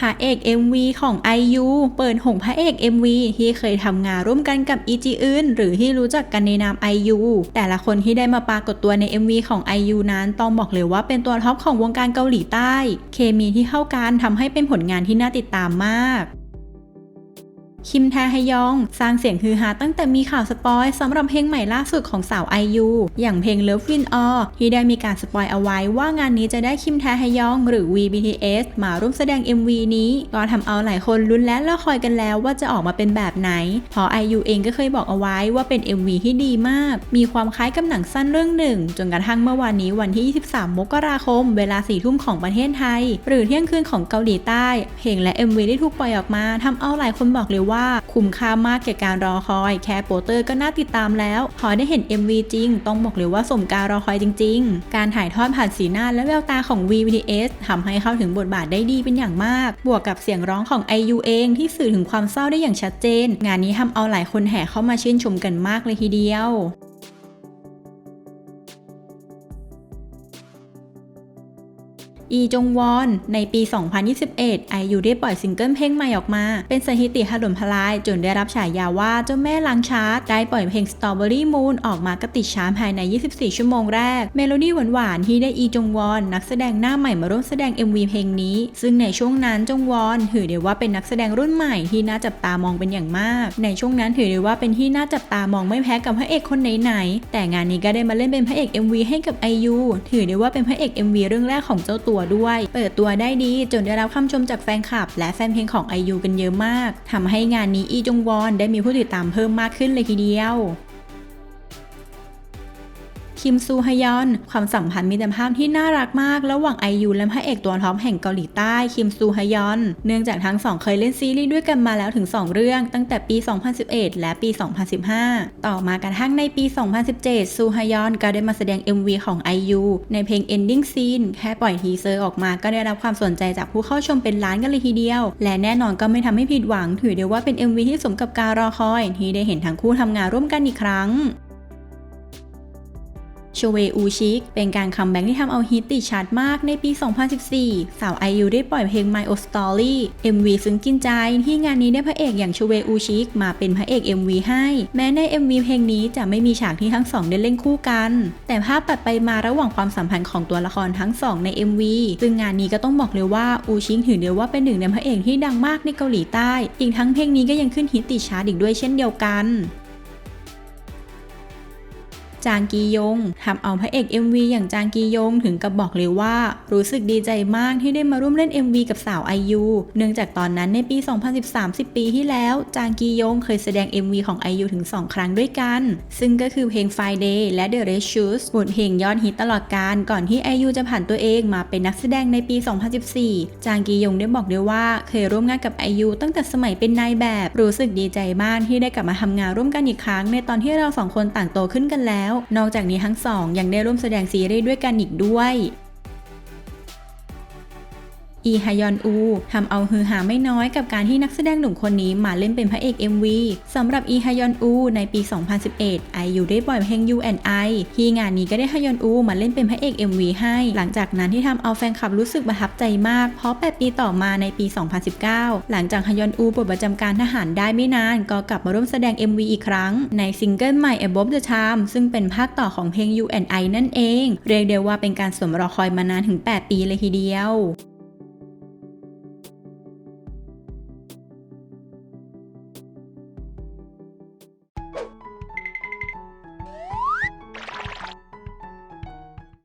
พระเอก MV ของ IU เปิดหงพระเอก MV ที่เคยทำงานร่วมกันกับ e ีจีอื่นหรือที่รู้จักกันในนาม IU แต่ละคนที่ได้มาปรากฏตัวใน MV ของ IU นั้นต้องบอกเลยว่าเป็นตัวท็อปของวงการเกาหลีใต้ เคมีที่เข้ากันทำให้เป็นผลงานที่น่าติดตามมาก คิมแทฮยอง สร้างเสียงฮือฮาตั้งแต่มีข่าวสปอยสำหรับเพลงใหม่ล่าสุดของสาวไอยูอย่างเพลง Love Win All ที่ได้มีการสปอยเอาไว้ว่างานนี้จะได้คิมแทฮยอง หรือ VBTS มาร่วมแสดง MV นี้ก็ทำเอาหลายคนลุ้นและรอคอยกันแล้วว่าจะออกมาเป็นแบบไหนเพราะไอยูเองก็เคยบอกเอาไว้ว่าเป็น MV ที่ดีมาก มีความคล้ายกับหนังสั้นเรื่องหนึ่ง จนกระทั่งเมื่อวานนี้วันที่ 23 มกราคม เวลา4ทุ่มของประเทศไทย หรือเที่ยงคืนของเกาหลีใต้ เพลงและ MV ได้ถูกปล่อยออกมาทำเอาหลายคนบอกเลยว่าคุ้มค่ามากแก่การรอคอย แค่โปสเตอร์ก็น่าติดตามแล้ว พอได้เห็น MV จริง ต้องบอกเลยว่าสมการรอคอยจริง ๆ การถ่ายทอดผ่านสีหน้าและแววตาของ VVDS ทำให้เข้าถึงบทบาทได้ดีเป็นอย่างมาก บวกกับเสียงร้องของ IU เองที่สื่อถึงความเศร้าได้อย่างชัดเจน งานนี้ทำเอาหลายคนแห่เข้ามาชื่นชมกันมากเลยทีเดียว อีจงวอน ในปี 2021 ไอยูได้ปล่อยซิงเกิลเพลงใหม่ออกมา เป็นสถิติถล่มทลายจนได้รับฉายาว่าเจ้าแม่ลังชาร์ตได้ปล่อยเพลง Strawberry Moon ออกมากระติดชาร์ตภายใน 24 ชั่วโมงแรก เมโลดี้หวานๆที่ได้อีจงวอน นักแสดงหน้าใหม่มาร่วมแสดง MV เพลงนี้ ซึ่งในช่วงนั้นจงวอน ถือได้ว่าเป็นนักแสดงรุ่นใหม่ที่น่าจับตามองเป็นอย่างมาก ในช่วงนั้นถือได้ว่าเป็นที่น่าจับตามองไม่แพ้กับพระเอกคนไหนๆแต่งานนี้ก็ได้มาเล่นเป็นพระเอก MV ให้กับ IU ถือได้ว่าเป็นพระเอก MV เรื่องแรกของเจ้าตัวด้วย เปิดตัวได้ดีจนได้รับคำชมจากแฟนคลับ และแฟนเพลงของ IU กันเยอะมากทำให้งานนี้อีจงวอนได้มีผู้ติดตามเพิ่มมากขึ้นเลยทีเดียว คิมซูฮยอน ความสัมพันธ์มิตรภาพที่น่ารักมาก ระหว่างไอยูและพระเอกตัวท็อปแห่งเกาหลีใต้คิมซูฮยอน เนื่องจากทั้งสองเคยเล่นซีรีส์ด้วยกันมาแล้วถึง 2 เรื่องตั้งแต่ปี 2011 และปี 2015 ต่อมากระทั่งในปี 2017 ซูฮยอนก็ได้มาแสดง MV ของ IU ในเพลง Ending Scene แค่ปล่อยทีเซอร์ออกมาก็ได้รับความสนใจจากผู้เข้าชมเป็นล้านกันเลยทีเดียว และแน่นอนก็ไม่ทำให้ผิดหวัง ถือได้ว่าเป็น MV ที่สมกับการรอคอย ที่ได้เห็นทั้งคู่ทำงานร่วมกันอีกครั้ง ชเวอูชิก เป็นการคัมแบ็กที่ทำเอาฮิตติดชาร์ตมากในปี 2014 สาวไอยูได้ปล่อยเพลง My O Story MV ซึ้งกินใจ ที่งานนี้ได้พระเอกอย่างชเวอูชิก มาเป็นพระเอก MV ให้ แม้ใน MV เพลงนี้จะไม่มีฉากที่ทั้งสองได้เล่นคู่กัน แต่ภาพตัดไปมาระหว่างความสัมพันธ์ของตัวละครทั้งสองใน MV ซึ่งงานนี้ก็ต้องบอกเลยว่าอูชิกถือเดียวว่าเป็นหนึ่งในพระเอกที่ดังมากในเกาหลีใต้ อีกทั้งเพลงนี้ก็ยังขึ้นฮิตติดชาร์ตอีกด้วยเช่นเดียวกัน จางกียงทำเอาพระเอก MV อย่างจางกียงถึงกับบอกเลยว่า รู้สึกดีใจมากที่ได้มาร่วมเล่น MV กับสาวไอยูเนื่องจากตอนนั้นในปี 2013 10 ปีที่แล้ว จางกียงเคยแสดง MV ของไอยูถึง 2 ครั้งด้วยกัน ซึ่งก็คือเพลง Friday และ The Red Shoes บทเพลงยอดฮิตตลอดการก่อนที่ไอยูจะผ่านตัวเองมาเป็นนักแสดงในปี 2014 จางกียงได้บอกด้วยว่าเคยร่วมงานกับไอยูตั้งแต่สมัยเป็นนายแบบ รู้สึกดีใจมากที่ได้กลับมาทำงานร่วมกันอีกครั้ง ในตอนที่เราสองคนต่างโตขึ้นกันแล้วนอกจากนี้ทั้งสองยังได้ร่วมแสดงซีรีส์ด้วยกันอีกด้วย อีฮยอนอูทำเอาฮือหาไม่น้อยกับการที่นักแสดงหนุ่มคนนี้มาเล่นเป็นพระเอก MV สำหรับอีฮยอนอูในปี 2011 ไอยูได้ปล่อยเพลง You and I ที่งานนี้ก็ได้ฮยอนอูมาเล่นเป็นพระเอก MV ให้ หลังจากนั้นที่ทำเอาแฟนคลับรู้สึกประทับใจมาก เพราะ 8 ปีต่อมาในปี 2019 หลังจากฮยอนอูปลดประจำการทหารได้ไม่นาน ก็กลับมาร่วมแสดง MV อีกครั้ง ในซิงเกิลใหม่ Above the Time ซึ่งเป็นภาคต่อของเพลง You and I นั่นเอง เรียกได้ว่าเป็นการสวมรอคอยมานานถึง 8 ปีเลยทีเดียว